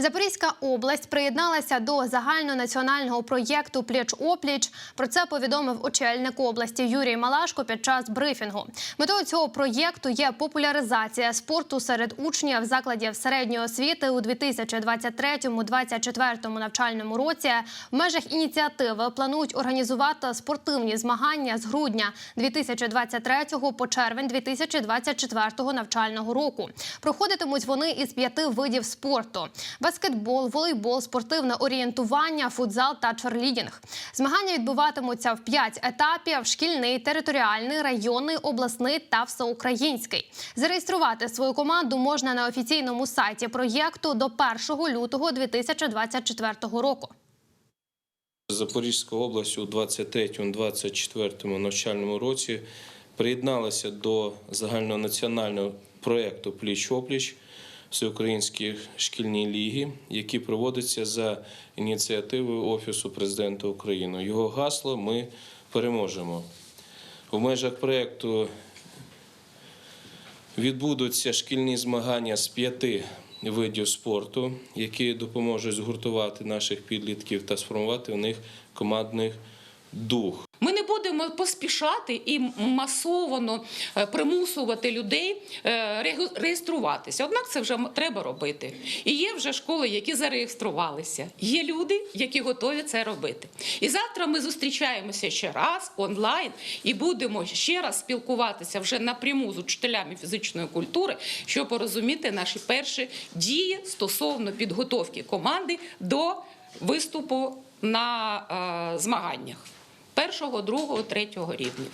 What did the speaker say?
Запорізька область приєдналася до загальнонаціонального проєкту Пліч опліч. Про це повідомив очільник області Юрій Малашко під час брифінгу. Метою цього проєкту є популяризація спорту серед учнів закладів середньої освіти у 2023-2024 навчальному році. В межах ініціативи планують організувати спортивні змагання з грудня 2023 по червень 2024 навчального року. Проходитимуть вони із п'яти видів спорту: баскетбол, волейбол, спортивне орієнтування, футзал та черлідінг. Змагання відбуватимуться в п'ять етапів: шкільний, територіальний, районний, обласний та всеукраїнський. Зареєструвати свою команду можна на офіційному сайті проєкту до 1 лютого 2024 року. Запорізька область у 23-24 навчальному році приєдналася до загальнонаціонального проєкту Пліч-опліч Всеукраїнської шкільні ліги, який проводиться за ініціативою Офісу президента України. Його гасло Ми переможемо. В межах проєкту відбудуться шкільні змагання з п'яти видів спорту, які допоможуть згуртувати наших підлітків та сформувати в них командний дух. Будемо поспішати і масово е, примусувати людей е, реєструватися. Однак це вже треба робити. І є вже школи, які зареєструвалися. Є люди, які готові це робити. І завтра ми зустрічаємося ще раз онлайн і будемо ще раз спілкуватися вже напряму з учителями фізичної культури, щоб порозуміти наші перші дії стосовно підготовки команди до виступу на е, змаганнях першого, другого, третього рівня.